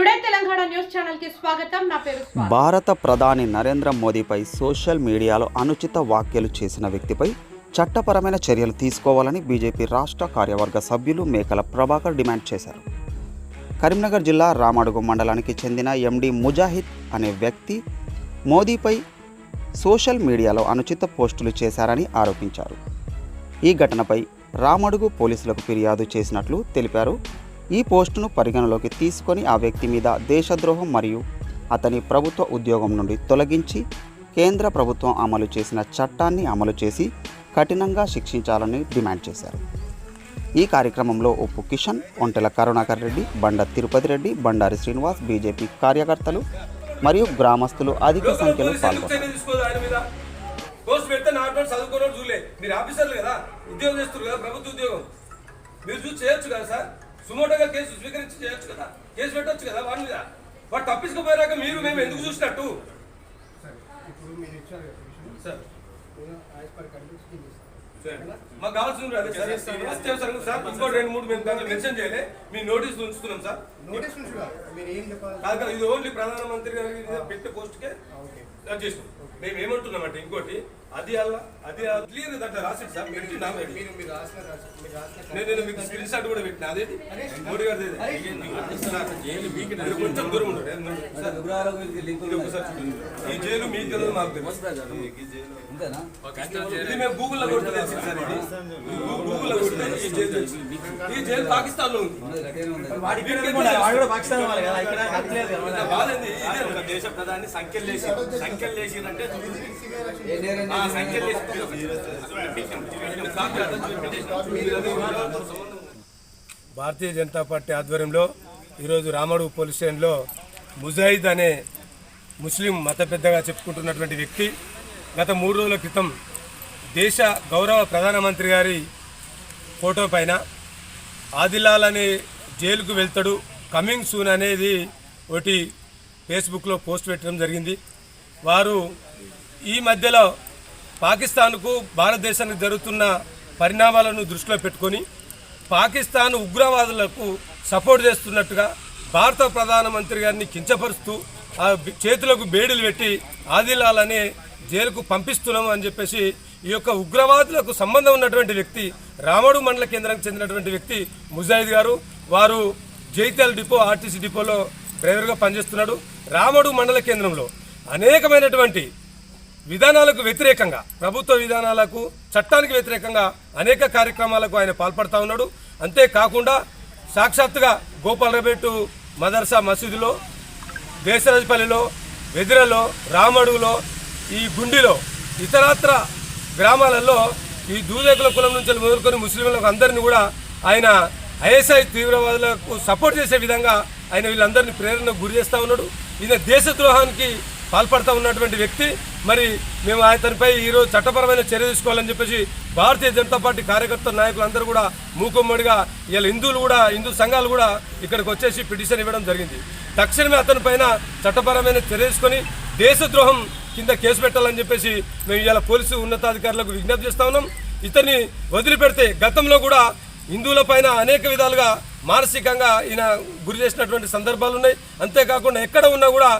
Today Telangana news ఛానల్కి స్వాగతం. నా పేరు భారత ప్రధాని నరేంద్ర మోదీపై సోషల్ మీడియాలో అనుచిత వ్యాఖ్యలు చేసిన వ్యక్తిపై చట్టపరమైన చర్యలు తీసుకోవాలని బీజేపీ రాష్ట్ర కార్యవర్గ సభ్యులు మేకల ప్రభాకర్ డిమాండ్ చేశారు. కరీంనగర్ జిల్లా రామడుగు మండలానికి చెందిన ఎండి ముజాహిద్ అనే వ్యక్తి మోదీపై సోషల్ మీడియాలో అనుచిత పోస్టులు చేశారని ఆరోపించారు. ఈ ఘటనపై రామడుగు పోలీసులకు ఫిర్యాదు చేసినట్లు తెలిపారు. ఈ పోస్టును పరిగణలోకి తీసుకొని ఆ వ్యక్తి మీద దేశద్రోహం మరియు అతని ప్రభుత్వ ఉద్యోగం నుండి తొలగించి కేంద్ర ప్రభుత్వం అమలు చేసిన చట్టాన్ని అమలు చేసి కఠినంగా శిక్షించాలని డిమాండ్ చేశారు. ఈ కార్యక్రమంలో ఉప్పు కిషన్ ఒంటెల కరుణాకర్ రెడ్డి బండ తిరుపతి రెడ్డి బండారి శ్రీనివాస్ బీజేపీ కార్యకర్తలు మరియు గ్రామస్తులు అధిక సంఖ్యలో పాల్గొన్నారు. పోస్ట్ పెడితే చదువుకోవడం మీరు ఆఫీసర్లు కదా ఉద్యోగం చేస్తారు కదా ప్రభుత్వ ఉద్యోగం. మీరు చూసి చేయొచ్చు కదా సార్? సుమోటోగా కేసు స్వీకరించి చేయొచ్చు కదా. కేసు పెట్టొచ్చు కదా వాడి మీద. వాడు తప్పించుకుపోయాక మీరు మేము ఎందుకు చూసినట్టు? మాకు కావాల్సింది అదే సార్. అత్యవసరంగా సార్ ఇంకో రెండు మూడు మేము దాంట్లో మెన్షన్ చేయలే. మీ నోటీసులు ఉంచుతున్నాం సార్. నోటీస్ కాదు. ఇది ఓన్లీ ప్రధానమంత్రి గారి పెట్టే పోస్ట్కే చేసినాం. మేము ఏమంటున్నామంటే ఇంకోటి అది అలా అది క్లియర్ దాంట్లో రాసింది సార్ పెట్టి నా మీద. మీరు మీరు రాసిన రాసిన- మీరు రాసిన నేను నేను మీకు స్క్రీన్ షాట్ కూడా పెట్టిన అదేది మోడీ గారిది ఇది. మీరు కొంచెం దూరం ఉండండి. ఈ జైలు మీకు తెలియదు మాకు. ఇది మేము గూగుల్లో కొడితే తెలిసింది సార్ ఇది. ఇది గూ- గూగుల్లో కొడితే ఈ జైలు. ఈ జైలు పాకిస్తాన్లో ఉంది బాధ దేశ ప్రధాని సంఖ్యలు లేచి సంఖ్యలు సంఖ్యలు భారతీయ జనతా పార్టీ ఆధ్వర్యంలో ఈరోజు రామడుగు పోలీస్ స్టేషన్లో ముజాయిద్ అనే ముస్లిం మత పెద్దగా చెప్పుకుంటున్నటువంటి వ్యక్తి గత మూడు రోజుల క్రితం దేశ గౌరవ ప్రధానమంత్రి గారి ఫోటో పైన ఆదిలాల్ అనే జైలుకు వెళ్తాడు కమింగ్ సూన్ అనేది ఒకటి ఫేస్బుక్లో పోస్ట్ పెట్టడం జరిగింది. వారు ఈ మధ్యలో పాకిస్తాన్కు భారతదేశానికి జరుగుతున్న పరిణామాలను దృష్టిలో పెట్టుకొని పాకిస్తాన్ ఉగ్రవాదులకు సపోర్ట్ చేస్తున్నట్టుగా భారత ప్రధానమంత్రి గారిని కించపరుస్తూ ఆ చేతులకు బేడీలు పెట్టి ఆదిలాల్ అనే జైలుకు పంపిస్తున్నాం అని చెప్పేసి ఈ యొక్క ఉగ్రవాదులకు సంబంధం ఉన్నటువంటి వ్యక్తి రామడు మండల కేంద్రానికి చెందినటువంటి వ్యక్తి ముజాయిద్ గారు వారు జైతాల్ డిపో ఆర్టీసీ డిపోలో డ్రైవర్గా పనిచేస్తున్నాడు. రామడు మండల కేంద్రంలో అనేకమైనటువంటి విధానాలకు వ్యతిరేకంగా ప్రభుత్వ విధానాలకు చట్టానికి వ్యతిరేకంగా అనేక కార్యక్రమాలకు ఆయన పాల్పడతా ఉన్నాడు. అంతేకాకుండా సాక్షాత్తుగా గోపాలరబెట్టు మదర్సా మసీదులో దేశరాజపల్లిలో వెదిరలో రామడుగులో ఈ గుండిలో ఇతరత్ర గ్రామాలలో ఈ దూదేకుల కులం నుంచి మొదలుకొని ముస్లింలకు అందరినీ కూడా ఆయన ఐఎస్ఐ తీవ్రవాదులకు సపోర్ట్ చేసే విధంగా ఆయన వీళ్ళందరినీ ప్రేరణకు గురి చేస్తూ ఉన్నాడు. ఈయన దేశద్రోహానికి పాల్పడతా ఉన్నటువంటి వ్యక్తి. మరి మేము అతనిపై ఈరోజు చట్టపరమైన చర్య తీసుకోవాలని చెప్పేసి భారతీయ జనతా పార్టీ కార్యకర్త నాయకులందరూ కూడా మూకుమ్మడిగా ఇలా హిందువులు కూడా హిందూ సంఘాలు కూడా ఇక్కడికి వచ్చేసి పిటిషన్ ఇవ్వడం జరిగింది. తక్షణమే అతనిపైన చట్టపరమైన చర్య తీసుకొని దేశద్రోహం కింద కేసు పెట్టాలని చెప్పేసి మేము ఇలా పోలీసు ఉన్నతాధికారులకు విజ్ఞప్తి చేస్తా ఉన్నాం. ఇతన్ని వదిలిపెడితే గతంలో కూడా హిందువుల పైన అనేక విధాలుగా మానసికంగా ఈయన గురి చేసినటువంటి సందర్భాలు ఉన్నాయి. అంతేకాకుండా ఎక్కడ ఉన్నా కూడా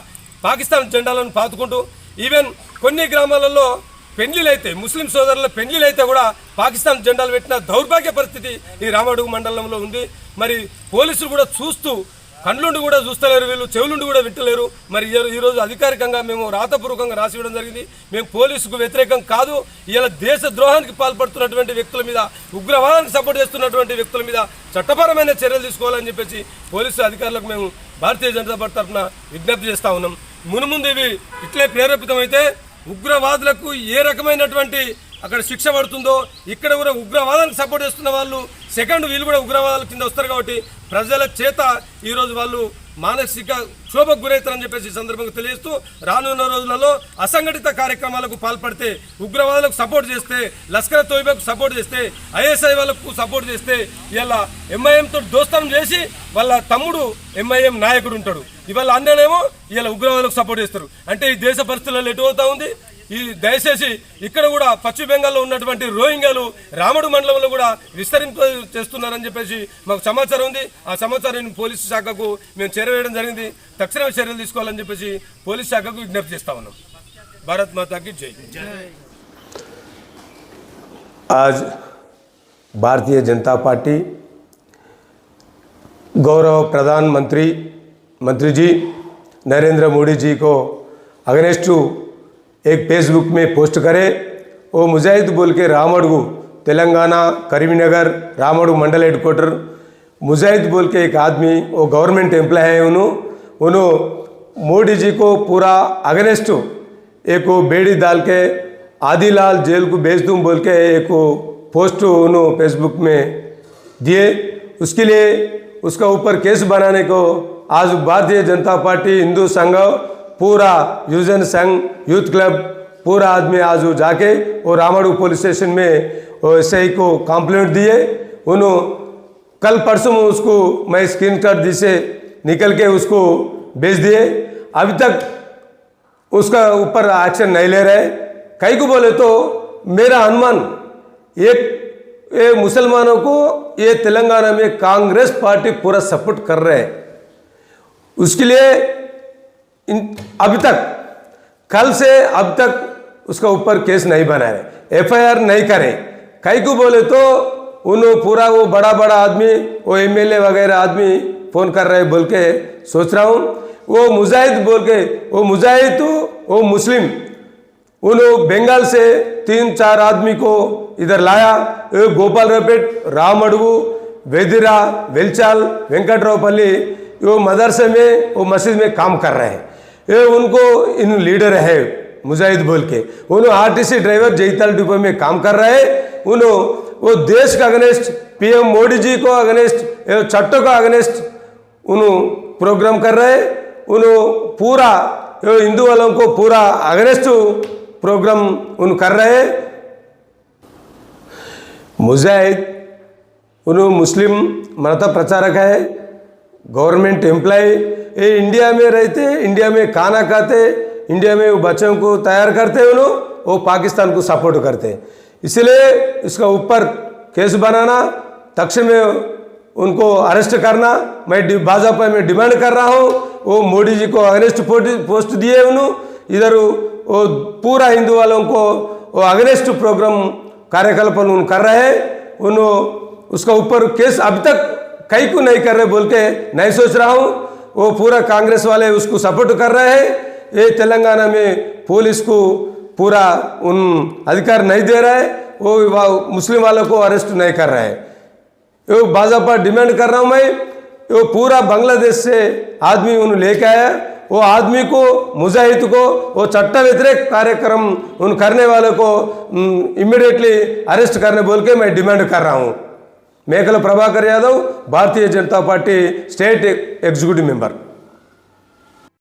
పాకిస్తాన్ జెండాలను పాతుకుంటూ ఈవెన్ కొన్ని గ్రామాలలో పెళ్ళిలైతే ముస్లిం సోదరుల పెళ్ళిలైతే కూడా పాకిస్తాన్ జెండాలు పెట్టిన దౌర్భాగ్య పరిస్థితి ఈ రామడుగు మండలంలో ఉంది. మరి పోలీసులు కూడా చూస్తూ కండ్లుండి కూడా చూస్తలేరు వీళ్ళు చెవులుండి కూడా వింటలేరు. మరి ఈ- ఈరోజు అధికారికంగా మేము రాతపూర్వకంగా రాసివ్వడం జరిగింది. మేము పోలీసుకు వ్యతిరేకం కాదు. ఇలా దేశ ద్రోహానికి పాల్పడుతున్నటువంటి వ్యక్తుల మీద ఉగ్రవాదానికి సపోర్ట్ చేస్తున్నటువంటి వ్యక్తుల మీద చట్టపరమైన చర్యలు తీసుకోవాలని చెప్పేసి పోలీసు అధికారులకు మేము భారతీయ జనతా పార్టీ తరఫున విజ్ఞప్తి చేస్తా ఉన్నాం. మునుముందు ఇవి ఇట్లే ప్రేరేపితమైతే ఉగ్రవాదులకు ఏ రకమైనటువంటి అక్కడ శిక్ష పడుతుందో ఇక్కడ కూడా ఉగ్రవాదానికి సపోర్ట్ చేస్తున్న వాళ్ళు సెకండ్ వీళ్ళు కూడా ఉగ్రవాదాల కింద వస్తారు కాబట్టి ప్రజల చేత ఈరోజు వాళ్ళు మానసిక క్షోభకు గురవుతారని చెప్పేసి ఈ సందర్భంగా తెలియజేస్తూ రానున్న రోజులలో అసంఘటిత కార్యక్రమాలకు పాల్పడితే ఉగ్రవాదులకు సపోర్ట్ చేస్తే లష్కర్ తోయిబాకు సపోర్ట్ చేస్తే ఐఎస్ఐ వాళ్ళకు సపోర్ట్ చేస్తే ఇలా ఎంఐఎంతో దోస్తానం చేసి వాళ్ళ తమ్ముడు ఎంఐఎం నాయకుడు ఉంటాడు. ఇవాళ అందరేమో ఇలా ఉగ్రవాదులకు సపోర్ట్ చేస్తారు. అంటే ఈ దేశ పరిస్థితులలో ఎటు అవుతా ఉంది? ఈ దయచేసి ఇక్కడ కూడా పశ్చిమ బెంగాల్లో ఉన్నటువంటి రోహింగ్యాలు రాముడు మండలంలో కూడా విస్తరింప చేస్తున్నారని చెప్పేసి మాకు సమాచారం ఉంది ఆ సమాచారాన్ని పోలీసు శాఖకు మేము చేరవేయడం జరిగింది తక్షణమే చర్యలు తీసుకోవాలని చెప్పేసి పోలీసు శాఖకు విజ్ఞప్తి చేస్తా ఉన్నాం భారత్ మాతాకి జై आज भारतीय जनता पार्टी गौरव प्रधानमंत्री मंत्री जी नरेंद्र मोदी जी को अगेंस्ट एक फेसबुक में पोस्ट करे वो मुजाहिद बोल के रामड़गु, तेलंगाना, करीमनगर, रामड़गु मंडल हेडक्वार्टर मुजाहिद बोल के एक आदमी वो गवर्नमेंट एम्प्लॉय है उन्होंने उन्होंने मोदी जी को पूरा अगेंस्ट एक बेड़ी डाल के आदिलाल जेल को भेज दूँ बोल के एक पोस्ट उन्होंने फेसबुक में दिए। उसके लिए, उसका ऊपर केस बनाने को आज भारतीय जनता पार्टी हिंदू संघ पूरा यूजन संघ यूथ क्लब पूरा आदमी आज वो जाके वो रामाडू पुलिस स्टेशन में एस को कंप्लेंट दिए। उन्होंने कल परसों में उसको मैं स्क्रीन कार्ड दी से निकल के उसको भेज दिए। अभी तक उसका ऊपर एक्शन नहीं ले रहे। कई को बोले तो मेरा अनुमान एक, ये मुसलमानों को ये तेलंगाना में कांग्रेस पार्टी पूरा सपोर्ट कर रहे। हैं उसके लिए इन अभी तक, कल से अब तक उसका ऊपर केस नहीं बनाए एफआईआर नहीं करे। कई को बोले तो उन पूरा वो बड़ा बड़ा आदमी, वो एमएलए वगैरह आदमी फ़ोन कर रहे बोल के, सोच रहा हूँ। वो मुजाहिद बोल के, वो मुजाहिद तो वो मुस्लिम। उन्होंने बंगाल से तीन चार आदमी को इधर लाया। गोपाल रपेट, राम अड़गू, वेदिरा, वेलचाल वेंकटरावपल्ली वो मदरसे में, वो मस्जिद में काम कर रहे हैं। ये उनको इन लीडर है, मुजाहिद बोल के। उन्होंने आरटीसी ड्राइवर जयताल डिपो में काम कर रहे उन्होंने वो देश का अगेंस्ट, पीएम मोदी जी को अगेंस्ट चट्टों का अगेंस्ट उन्होंने प्रोग्राम कर रहे उन्होंने पूरा हिंदू वालों को पूरा अगेंस्ट प्रोग्राम उन कर रहे मुजाहिद उन्होंने मुस्लिम मत प्रचारक है। गवर्नमेंट एम्प्लाई ये इंडिया में रहते इंडिया में खाना खाते इंडिया में वो बच्चों को तैयार करते उन्होंने वो पाकिस्तान को सपोर्ट करते। इसलिए इसका ऊपर केस बनाना तक्षण में उनको अरेस्ट करना, मैं भाजपा में डिमांड कर रहा हूँ, वो मोदी जी को अगेंस्ट पोस्ट दिए उन्होंने इधर वो पूरा हिंदू वालों को वो अगेंस्ट प्रोग्राम कार्यकल्प उन कर रहे हैं उन्होंने उसका ऊपर केस अभी तक कई को नहीं कर रहे? बोल के नहीं सोच रहा हूँ। वो पूरा कांग्रेस वाले उसको सपोर्ट कर रहे हैं। ये तेलंगाना में पुलिस को पूरा उन अधिकार नहीं दे रहा है। वो मुस्लिम वालों को अरेस्ट नहीं कर रहा है। वो भाजपा डिमांड कर रहा हूँ मैं। वो पूरा बांग्लादेश से आदमी उन्हें लेके आया। वो आदमी को, मुजाहिद को, वो चट्ट व्यतिरेक कार्यक्रम उन करने वालों को इमिडिएटली अरेस्ट करने बोल के मैं डिमांड कर रहा हूँ। Mekala Prabhakar Yadav Bharatiya Janata Party state executive member.